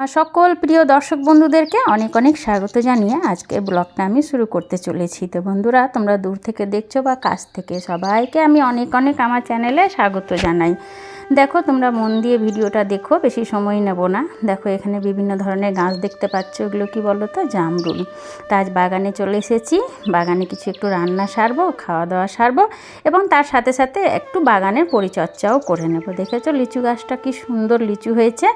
সকল প্রিয় দর্শক বন্ধুদেরকে অনেক অনেক স্বাগত জানিয়ে আজকে ব্লগটা আমি শুরু করতে চলেছি। তো বন্ধুরা, তোমরা দূর থেকে দেখছ বা কাছ থেকে সবাইকে আমি অনেক অনেক আমার চ্যানেলে স্বাগত জানাই। দেখো, তোমরা মন দিয়ে ভিডিওটা দেখো, বেশি সময় নেব না। দেখো, এখানে বিভিন্ন ধরনের গাছ দেখতে পাচ্ছ। ওগুলো কি বলো তো জামরুল। তা আজ বাগানে চলে এসেছি। বাগানে কিছু একটু রান্না সারবো খাওয়া দাওয়া সারবো এবং তার সাথে সাথে একটু বাগানের পরিচর্যাও করে নেব। দেখেছ, লিচু গাছটা কি সুন্দর লিচু হয়েছে।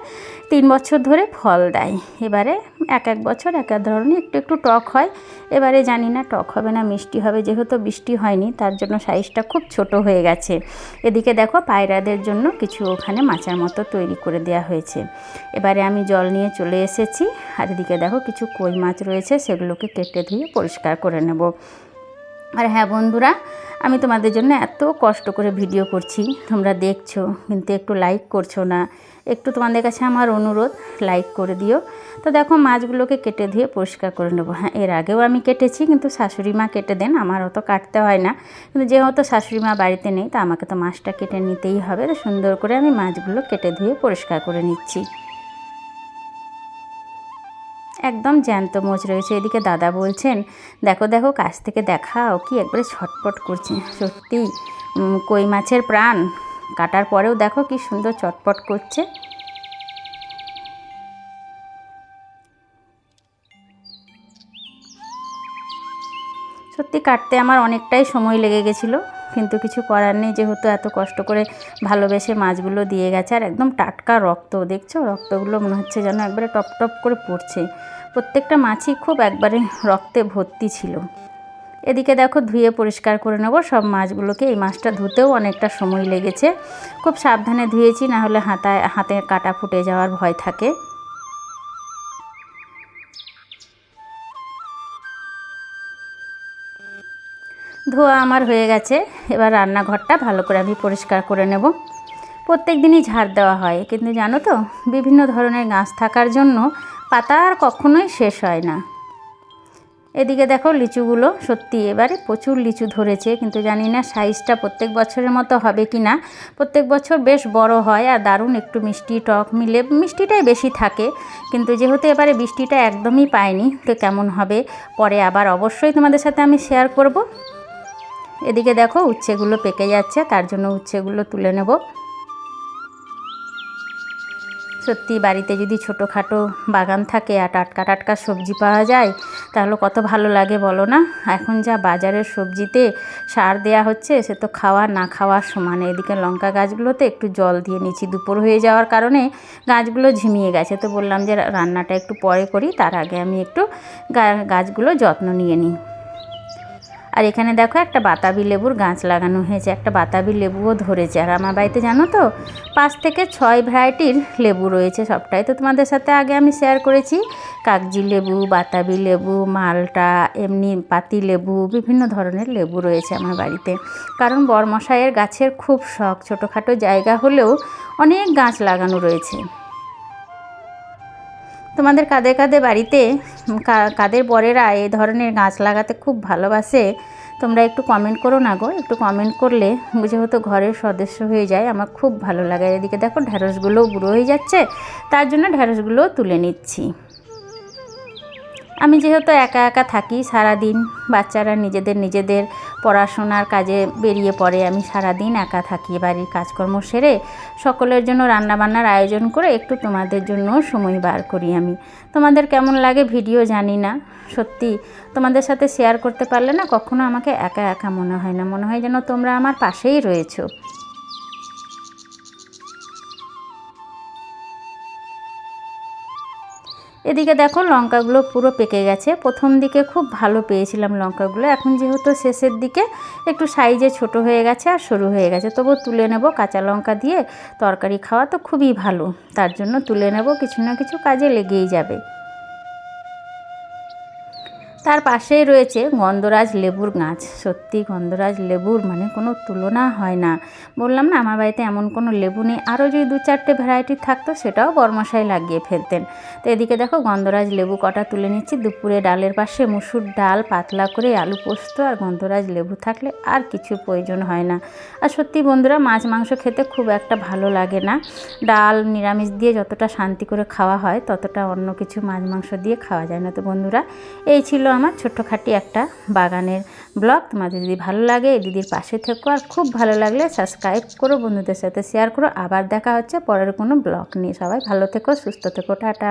তিন বছর ধরে ফল দেয়। এবারে এক এক বছর, এক এক ধরনের একটু একটু টক হয়। এবারে জানি না, টক হবে না, মিষ্টি হবে। যেহেতু বৃষ্টি হয়নি, তার জন্য সাইজটা খুব ছোট হয়ে গেছে। এদিকে দেখো, পায়রাদের জন্য কিছু ওখানে মাচার মতো তৈরি করে দেয়া হয়েছে। এবারে আমি জল নিয়ে চলে এসেছি। আর এদিকে দেখো কিছু কই মাছ রয়েছে, সেগুলোকে কেটে ধুয়ে পরিষ্কার করে নেব। আর হ্যাঁ বন্ধুরা, আমি তোমাদের জন্য এত কষ্ট করে ভিডিও করছি। তোমরা দেখছ, কিন্তু একটু লাইক করছ না। একটু তোমাদের কাছে আমার অনুরোধ লাইক করে দিও। তো দেখো, মাছগুলোকে কেটে ধুয়ে পরিষ্কার করে নেব। হ্যাঁ এর আগেও আমি কেটেছি, কিন্তু শাশুড়ি মা কেটে দেন আমার অত কাটতে হয় না। কিন্তু যেহেতু শাশুড়ি মা বাড়িতে নেই, তা আমাকে তো মাছটা কেটে নিতেই হবে। তো সুন্দর করে আমি মাছগুলো কেটে ধুয়ে পরিষ্কার করে নিচ্ছি। একদম জ্যান্ত মোচ রয়েছে। এদিকে দাদা বলছেন, দেখো দেখো, কাছ থেকে দেখাও কি একবারে ছটপট করছে। সত্যি কই মাছের প্রাণ? কাটার পরেও দেখো কি সুন্দর চটপট করছে। সত্যি, কাটতে আমার অনেকটাই সময় লেগে গেছিল, কিন্তু কিছু করার নেই, যেহেতু এত কষ্ট করে ভালোবেসে মাছগুলো দিয়ে গেছে, আর একদম টাটকা রক্ত, দেখছ? রক্তগুলো মনে হচ্ছে যেন একবারে টপ টপ করে পড়ছে। প্রত্যেকটা মাছই খুব একবারে রক্তে ভর্তি ছিল। এদিকে দেখো ধুয়ে পরিষ্কার করে নেব, সব মাছগুলোকে এই মাছটা ধুতেও অনেকটা সময় লেগেছে। খুব সাবধানে ধুয়েছি, না হলে হাতায়, হাতে কাটা ফুটে যাওয়ার ভয় থাকে। ধোয়া আমার হয়ে গেছে, এবার রান্নাঘরটা ভালো করে আমি পরিষ্কার করে নেব। প্রত্যেক দিনই ঝাড় দেওয়া হয়, কিন্তু জানো তো, বিভিন্ন ধরনের গাছ থাকার জন্য পাতা আর কখনোই শেষ হয় না। এদিকে দেখো লিচুগুলো সত্যি এবারে প্রচুর লিচু ধরেছে, কিন্তু জানি না সাইজটা প্রত্যেক বছরের মতো হবে কি না প্রত্যেক বছর বেশ বড় হয় আর দারুণ একটু মিষ্টি টক মিলে, মিষ্টিটাই বেশি থাকে। কিন্তু যেহেতু এবারে বৃষ্টিটা একদমই পায়নি তো কেমন হবে? পরে আবার অবশ্যই তোমাদের সাথে আমি শেয়ার করব। এদিকে দেখো উচ্ছেগুলো পেকে যাচ্ছে, তার জন্য উচ্ছেগুলো তুলে নেব। সত্যি বাড়িতে যদি ছোটোখাটো বাগান থাকে আর টাটকা টাটকা সবজি পাওয়া যায়, তাহলে কত ভালো লাগে বলো না? এখন যা বাজারের সবজিতে সার দেয়া হচ্ছে, সে তো খাওয়া না খাওয়ার সমান। এদিকে লঙ্কা গাছগুলোতে একটু জল দিয়ে নিচ্ছি দুপুর হয়ে যাওয়ার কারণে গাছগুলো ঝিমিয়ে গেছে। তো বললাম যে রান্নাটা একটু পরে করি, তার আগে আমি একটু গাছগুলো যত্ন নিয়ে নিই। আর এখানে দেখো একটা বাতাবি লেবুর গাছ লাগানো হয়েছে, একটা বাতাবি লেবুও ধরেছে। আর আমার বাড়িতে জানো তো, পাঁচ থেকে ছয় ভ্যারাইটির লেবু রয়েছে সবটাই। তো তোমাদের সাথে আগে আমি শেয়ার করেছি, কাগজি লেবু, বাতাবি লেবু, মালটা, এমনি পাতি লেবু, বিভিন্ন ধরনের লেবু রয়েছে আমার বাড়িতে। কারণ বরমশাইয়ের গাছের খুব শখ, ছোটোখাটো জায়গা হলেও অনেক গাছ লাগানো রয়েছে। তোমাদের কাদের কাদের বাড়িতে কাদের বরেরা এই ধরনের গাছ লাগাতে খুব ভালোবাসে, তোমরা একটু কমেন্ট করো না গো। একটু কমেন্ট করলে যেহেতু ঘরের সদস্য হয়ে যায়, আমার খুব ভালো লাগে। এদিকে দেখো ঢ্যাঁড়সগুলোও বুড়ো হয়ে যাচ্ছে, তার জন্য ঢ্যাঁড়সগুলোও তুলে নিচ্ছি। আমি যেহেতু একা একা থাকি সারাদিন, বাচ্চারা নিজেদের নিজেদের পড়াশোনার কাজে বেরিয়ে পড়ে। আমি সারাদিন একা থাকি বাড়ির কাজকর্ম সেরে সকলের জন্য রান্নাবান্নার আয়োজন করে একটু তোমাদের জন্য সময় বার করি আমি। তোমাদের কেমন লাগে ভিডিও জানি না। সত্যি, তোমাদের সাথে শেয়ার করতে পারলে না কখনো আমাকে একা একা মনে হয় না। মনে হয় যেন তোমরা আমার পাশেই রয়েছো। এদিকে দেখো লঙ্কাগুলো পুরো পেকে গেছে। প্রথম দিকে খুব ভালো পেয়েছিলাম লঙ্কাগুলো, এখন যেহেতু শেষের দিকে একটু সাইজে ছোট হয়ে গেছে আর সরু হয়ে গেছে, তবু তুলে নেব কাঁচা লঙ্কা দিয়ে। তরকারি খাওয়া তো খুবই ভালো, তার জন্য তুলে নেব, কিছু না কিছু কাজে লেগেই যাবে। তার পাশেই রয়েছে গন্ধরাজ লেবুর গাছ। সত্যি গন্ধরাজ লেবুর মানে কোনো তুলনা হয় না। বললাম না, আমার বাড়িতে এমন কোনো লেবু নেই। আরও যদি দু চারটে ভ্যারাইটি থাকতো, সেটাও বরমশাই লাগিয়ে ফেলতেন। তো এদিকে দেখো গন্ধরাজ লেবু কটা তুলে নিচ্ছি। দুপুরে ডালের পাশে মুসুর ডাল, পাতলা করে আলু পোস্ত আর গন্ধরাজ লেবু থাকলে আর কিছু প্রয়োজন হয় না। আর সত্যি বন্ধুরা, মাছ মাংস খেতে খুব একটা ভালো লাগে না। ডাল, নিরামিষ দিয়ে যতটা শান্তি করে খাওয়া হয়, ততটা অন্য কিছু মাছ মাংস দিয়ে খাওয়া যায় না। তো বন্ধুরা, এই ছিল আমার ছোট্টখাটি একটা বাগানের ব্লগ। তোমাদের যদি ভালো লাগে দিদির পাশে থেকো। আর খুব ভালো লাগলে সাবস্ক্রাইব করো, বন্ধুদের সাথে শেয়ার করো। আবার দেখা হচ্ছে পরের কোনো ব্লগ নিয়ে। সবাই ভালো থেকো, সুস্থ থেকো, টাটা।